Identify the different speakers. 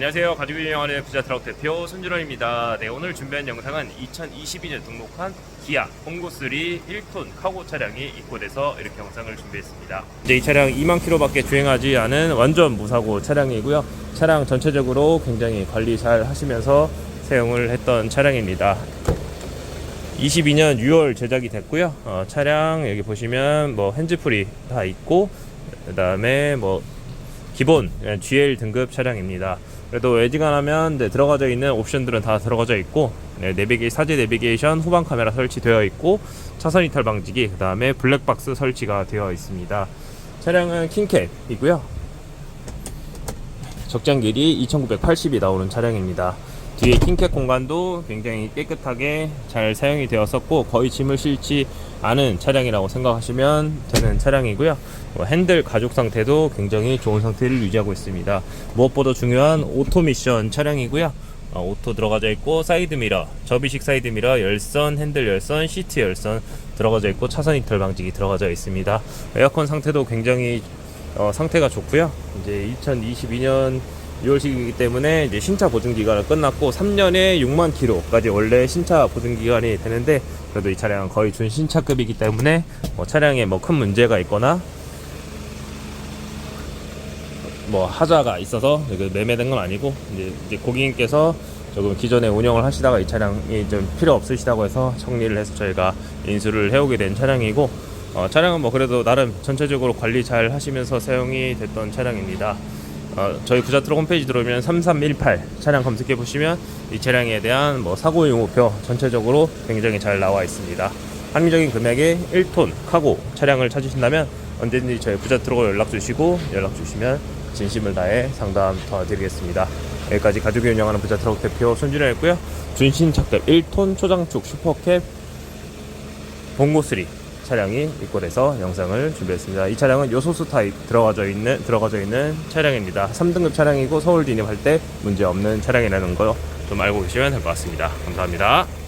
Speaker 1: 안녕하세요. 가지고 운영하는 부자 트럭 대표 손준호입니다. 네, 오늘 준비한 영상은 2022년 등록한 기아 홈고3 1톤 카고 차량이 입고돼서 이렇게 영상을 준비했습니다. 이제 이 차량 2만 킬로밖에 주행하지 않은 완전 무사고 차량이고요. 차량 전체적으로 굉장히 관리 잘 하시면서 사용을 했던 차량입니다. 22년 6월 제작이 됐고요. 어, 차량 여기 보시면 뭐 핸즈프리 다 있고 그다음에 뭐 기본 GL 등급 차량입니다. 그래도 외지간하면 네, 들어가져 있는 옵션들은 다 들어가져 있고 네, 내비게 사제 내비게이션 후방 카메라 설치되어 있고 차선 이탈 방지기 그 다음에 블랙박스 설치가 되어 있습니다. 차량은 킹캡이고요. 적장 길이 2980이 나오는 차량입니다. 뒤에 킹캡 공간도 굉장히 깨끗하게 잘 사용이 되었었고 거의 짐을 실지 않은 차량이라고 생각하시면 되는 차량이고요. 뭐 핸들 가죽 상태도 굉장히 좋은 상태를 유지하고 있습니다. 무엇보다 중요한 오토 미션 차량이고요. 어, 오토 들어가져 있고 사이드 미러, 접이식 사이드 미러, 열선, 핸들 열선, 시트 열선 들어가져 있고 차선 이탈 방지기 들어가져 있습니다. 에어컨 상태도 굉장히 어, 상태가 좋고요. 이제 2022년 6월식이기 때문에 이제 신차 보증 기간은 끝났고 3년에 6만 킬로까지 원래 신차 보증 기간이 되는데 그래도 이 차량은 거의 준신차급이기 때문에 뭐 차량에 뭐 큰 문제가 있거나 뭐 하자가 있어서 그 매매된 건 아니고 이제, 이제 고객님께서 조금 기존에 운영을 하시다가 이 차량이 좀 필요 없으시다고 해서 정리를 해서 저희가 인수를 해오게 된 차량이고 어, 차량은 뭐 그래도 나름 전체적으로 관리 잘 하시면서 사용이 됐던 차량입니다. 어, 저희 부자트럭 홈페이지 들어오면 3318 차량 검색해 보시면 이 차량에 대한 뭐 사고 용어표 전체적으로 굉장히 잘 나와 있습니다. 합리적인 금액의 1톤 카고 차량을 찾으신다면 언제든지 저희 부자트럭으로 연락 주시고 연락 주시면 진심을 다해 상담 도와드리겠습니다. 여기까지 가족이 운영하는 부자트럭 대표 손준호였고요. 준신 착급 1톤 초장축 슈퍼캡 봉고3 차량이 입고돼서 영상을 준비했습니다. 이 차량은 요소수 타입 들어가져 있는 들어가져 있는 차량입니다. 3등급 차량이고 서울 진입할 때 문제 없는 차량이라는 거 좀 알고 계시면 될 것 같습니다. 감사합니다.